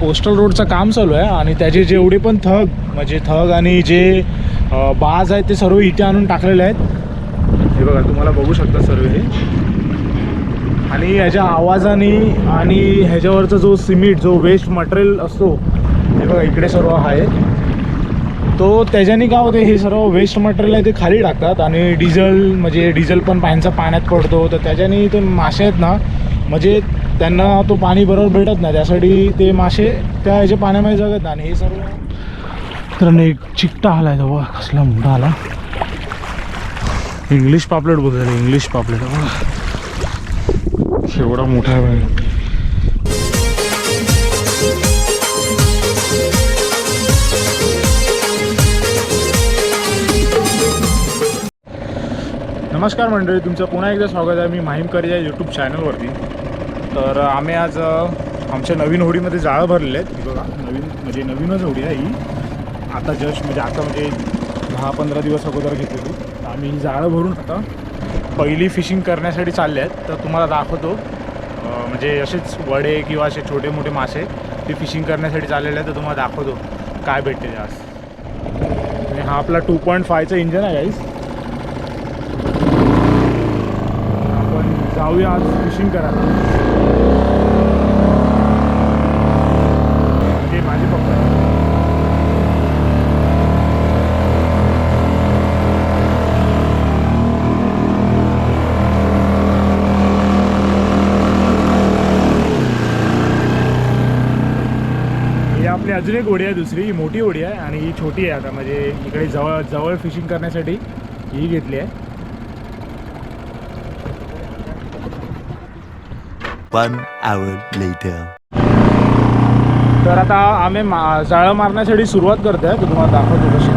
Coastal रोडचं काम चालू आहे आणि त्याचे जेवढे पण थग म्हणजे थग आणि जे बाज आहेत ते सर्व इथे आणून टाकलेले आहेत. हे बघा तुम्हाला बघू शकता सर्व हे. आणि ह्याच्या आवाजाने आणि ह्याच्यावरचा जो सिमेंट जो वेस्ट मटेरियल असतो हे बघा इकडे सर्व आहे. तो त्याच्याने काय होते हे सर्व वेस्ट मटेरियल आहे ते खाली टाकतात आणि डिझेल म्हणजे डिझेल पण पाण्याचा पाण्यात पडतो तर त्याच्याने ते मासे आहेत ना म्हणजे त्यांना तो पाणी बरोबर भेटत नाही. त्यासाठी ते मासे त्या ह्याच्या पाण्यामध्ये जगत नाही. आणि हे सर्व तर एक चिकटा आला आहे बघा कसला मोठा आला. इंग्लिश पापलेट बोलतात इंग्लिश पापलेट. बघा. एवढा मोठा आहे नमस्कार मंडळी तुमचं पुन्हा एकदा स्वागत आहे मी माहीमकर या यूट्यूब चॅनलवरती तर आम्ही आज आमच्या नवीन होडीमध्ये जाळं भरलेले आहेत. ही बघा नवीन म्हणजे नवीनच होडी आहे ही. आता जस्ट म्हणजे आता म्हणजे दहा पंधरा दिवस अगोदर घेतलेली. तर आम्ही ही जाळं भरून आता पहिली फिशिंग करण्यासाठी चालले आहेत. तर तुम्हाला दाखवतो. म्हणजे असेच वडे किंवा असे छोटे मोठे मासे ते फिशिंग करण्यासाठी चाललेले आहेत. तर तुम्हाला दाखवतो काय भेटते ते आज. हा आपला टू पॉईंट फायचं इंजन आहे गाईस आपण जाऊया आज फिशिंग करायला. म्हणजे माझे पप्पा ही आपली अजून एक होडी आहे दुसरी ही मोठी होडी आहे आणि ही छोटी आहे आता. म्हणजे इकडे जवळ जवळ फिशिंग करण्यासाठी ही घेतली आहे. One hour later. तर आता आम्ही मा जाळं मारण्यासाठी सुरुवात करतोय तुम्हाला दाखवतो कशी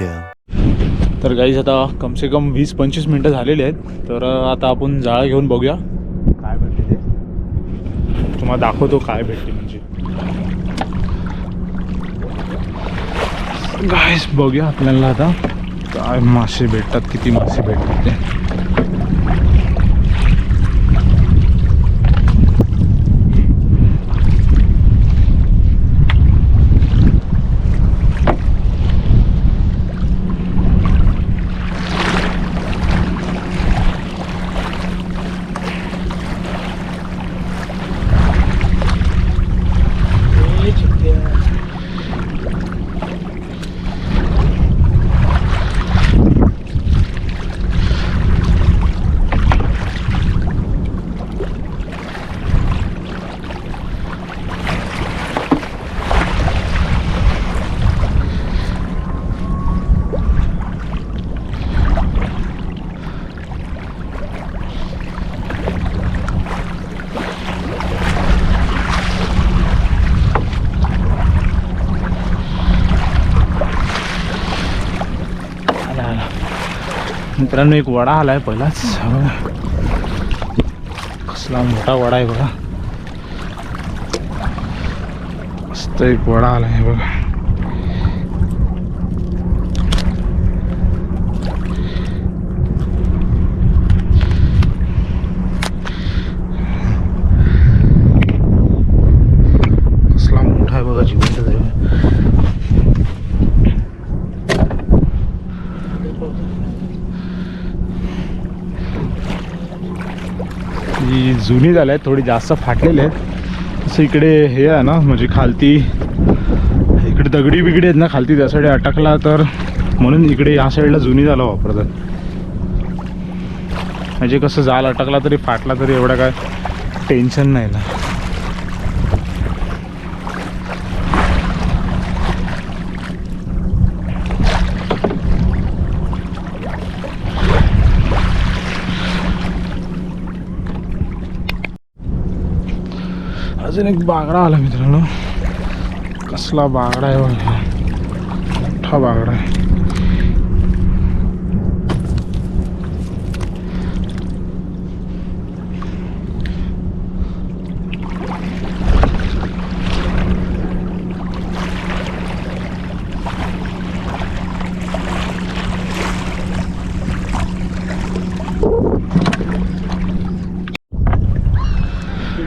hour तर गाईज आता कमसे कम वीस पंचवीस मिनटं झालेली आहेत. तर आता आपण जाळं घेऊन बघूया. काय भेटते ते? तुम्हाला दाखवतो काय भेटते म्हणजे. गाईज बघूया आपल्याला आता. काय मासे भेटतात किती मासे भेटतात ते. मित्रांनो एक वडा आला आहे पहिलाच बघा. कसला मोठा वडा आहे बघा मस्त एक वडा आला आहे बघा कसला मोठा आहे बघा जिवंत आहे ही जुनी झाली आहेत थोडी जास्त फाटलेली आहेत. तसं इकडे हे आहे ना म्हणजे खालती इकडे दगडी बिगडी आहेत ना खालती त्या साईड अटकला तर म्हणून इकडे या साईडला जुनी झालं वापरतात. म्हणजे कसं जाल अटकला तरी फाटला तरी एवढं काय टेन्शन नाही ना. अजून एक बागडा आला मित्रांनो. कसला बागडा आहे बघा. मोठा बागडा आहे.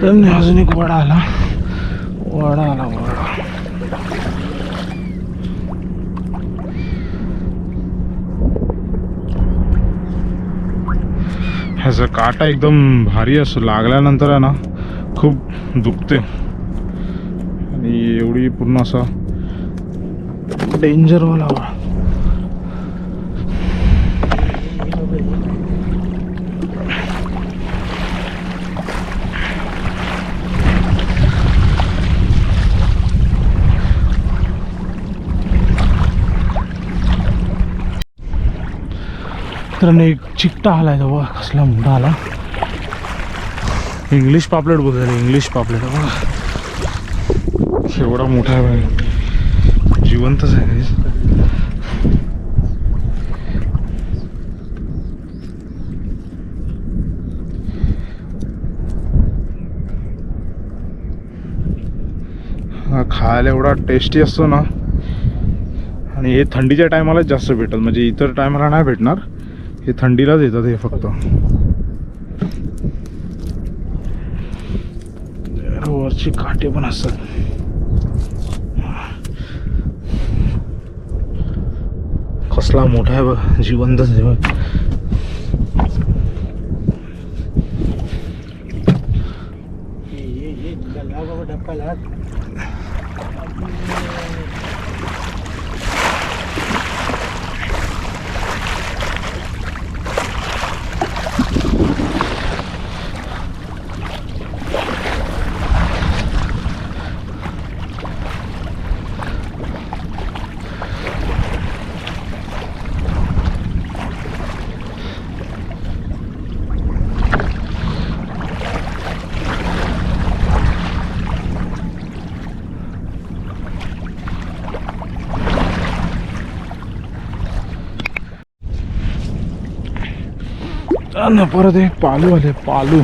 तर अजून एक वडा आला. वडा आला वडा. ह्याचा काटा एकदम भारी असतो. लागल्यानंतर आहे ना खूप दुखते. आणि एवढी पूर्ण असा डेंजरवाला वडा. तर एक चिकटा आलाय आहे बघा कसला मोठा आला. इंग्लिश पापलेट बोलतात इंग्लिश पापलेट. आहे बघा. एवढा मोठा आहे जिवंतच आहे हा खायला एवढा टेस्टी असतो ना. आणि हे थंडीच्या टायमालाच जास्त भेटत म्हणजे इतर टायमाला नाही भेटणार. हे थंडीलाच येतात हे फक्त. वरची काटे पण असतात. कसला मोठा आहे बघ जिवंतच आहे बघ ना परत एक पालू आले पालू.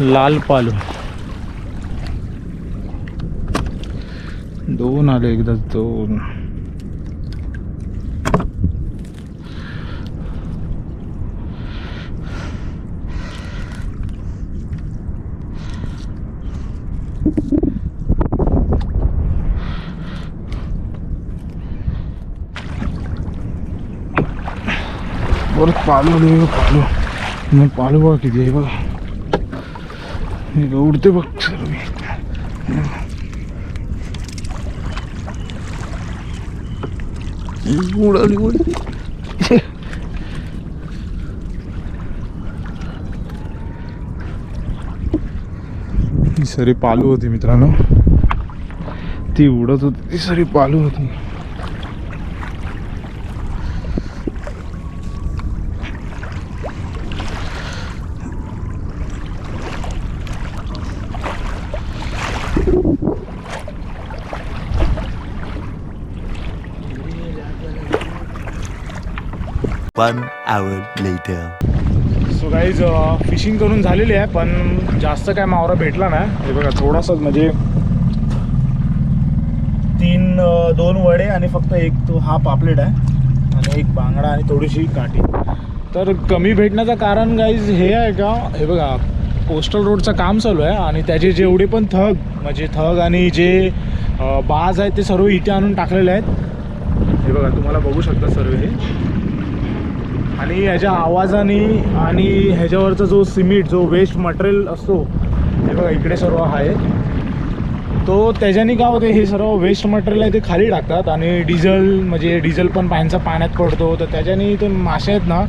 लाल पालू. दोन आले एकदा दोन. परत पालू आले पालू. मी पालू बघा किती आहे बघा. बघ, उडते बघ सर्व उडाली उडली ही सरी पालू होती मित्रांनो. ती उडत होती ती सरी पालू होती. One hour later. So guys fishing करून झालेली आहे पण जास्त काय मावरा भेटला नाही. हे बघा थोडासाच म्हणजे तीन दोन वडे आणि फक्त एक तो हा पापलेट आहे आणि एक बांगडा आणि थोडीशी काठी. तर कमी भेटण्याचं कारण गाईज हे आहे का हे बघा कोस्टल रोडचं काम चालू आहे आणि त्याचे जेवढे पण थग म्हणजे थग आणि जे बाज आहेत ते सर्व इथे आणून टाकलेले आहेत. हे बघा तुम्हाला बघू शकता सर्व हे. आणि ह्याच्या आवाजाने आणि ह्याच्यावरचा जो सिमेंट जो वेस्ट मटेरियल असतो हे बघा इकडे सर्व आहे. तो त्याच्याने काय होते हे सर्व वेस्ट मटेरियल आहे ते खाली टाकतात आणि डिझेल म्हणजे डिझेल पण पाण्याचा पाण्यात पडतो. तर त्याच्याने ते मासे आहेत ना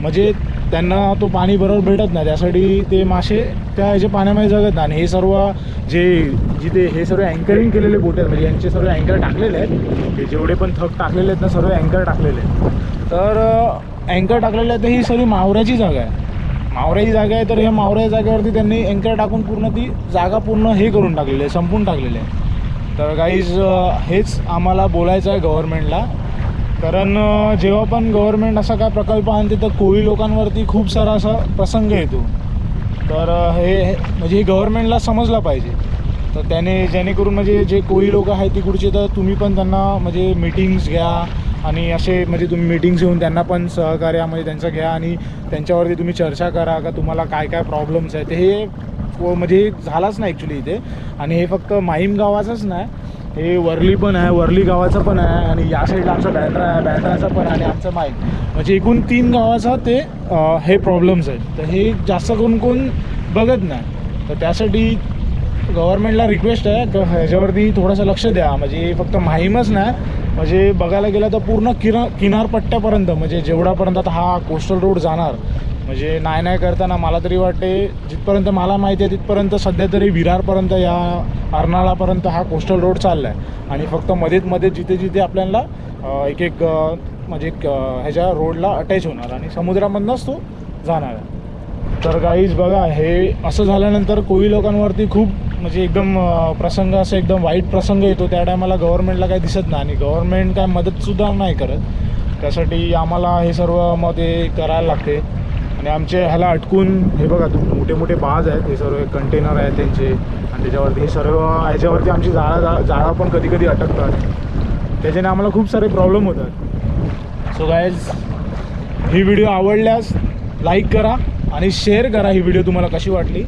म्हणजे त्यांना तो पाणी बरोबर भेटत नाही. त्यासाठी ते मासे त्या ह्याच्या पाण्यामध्ये जगत नाही. आणि हे सर्व जे जिथे हे सर्व अँकरिंग केलेले बोट आहेत म्हणजे यांचे सर्व अँकर टाकलेले आहेत. हे जेवढे पण थक टाकलेले आहेत ना सर्व अँकर टाकलेले आहेत. तर अँकर टाकलेलं आहे तर ही सगळी मावऱ्याची जागा आहे. मावऱ्याची जागा आहे तर ह्या मावऱ्या जागेवरती त्यांनी अँकर टाकून पूर्ण ती जागा पूर्ण हे करून टाकलेली आहे संपून टाकलेली आहे. तर गाईज हेच आम्हाला बोलायचं आहे गव्हर्नमेंटला कारण जेव्हा पण गव्हर्नमेंट असा काय प्रकल्प आणते तर कोळी लोकांवरती खूप सारा असा प्रसंग येतो. तर हे हे- म्हणजे हे गव्हर्नमेंटला समजलं पाहिजे. तर त्याने जेणेकरून म्हणजे जे कोळी लोक आहेत तिकडचे तर तुम्ही पण त्यांना म्हणजे मीटिंग्स घ्या. आणि असे म्हणजे तुम्ही मीटिंग्स येऊन त्यांना पण सहकार्यामध्ये म्हणजे त्यांचं घ्या आणि त्यांच्यावरती तुम्ही चर्चा करा का तुम्हाला काय काय प्रॉब्लेम्स आहेत. हे म्हणजे झालाच नाही ॲक्च्युली इथे. आणि हे फक्त माहीम गावाचंच नाही हे वरली पण आहे वरली गावाचं पण आहे आणि या साईडला आमचं बँड्रा आहे बँड्राचं पण आणि आमचं माहीम. म्हणजे एकूण तीन गावाचं ते हे प्रॉब्लेम्स आहेत. तर हे जास्त करून कोण बघत नाही. तर त्यासाठी गव्हर्नमेंटला रिक्वेस्ट आहे तर ह्याच्यावरती थोडंसं लक्ष द्या. म्हणजे फक्त माहीमच नाही म्हणजे बघायला गेलं तर पूर्ण किना किनारपट्ट्यापर्यंत म्हणजे जेवढापर्यंत आता हा कोस्टल रोड जाणार म्हणजे नाही नाही करताना मला तरी वाटते जिथपर्यंत मला माहिती आहे तिथपर्यंत सध्या तरी विरारपर्यंत या अर्नाळापर्यंत हा कोस्टल रोड चालला आहे आणि फक्त मध्येच मध्ये जिथे जिथे आपल्याला एक एक म्हणजे एक, ह्याच्या रोडला अटॅच होणार. आणि समुद्रामधनंच तो जाणार आहे. तर गाईज बघा हे असं झाल्यानंतर कोळी लोकांवरती खूप म्हणजे एकदम प्रसंग असं एकदम वाईट प्रसंग येतो. त्या टायमाला गव्हर्नमेंटला काही दिसत नाही आणि गव्हर्नमेंट काय मदतसुद्धा नाही करत. त्यासाठी आम्हाला हे सर्वमध्ये करायला लागते. आणि आमचे ह्याला अटकून हे बघा तुम्ही मोठे मोठे बाज आहेत. हे सर्व कंटेनर आहेत त्यांचे. आणि त्याच्यावरती हे सर्व ह्याच्यावरती आमची जाळा जा जाळा पण कधी कधी अटकतात. त्याच्याने आम्हाला खूप सारे प्रॉब्लेम होतात. सो गायज ही व्हिडिओ आवडल्यास लाईक करा. आणि शेअर करा ही व्हिडिओ तुम्हाला कशी वाटली.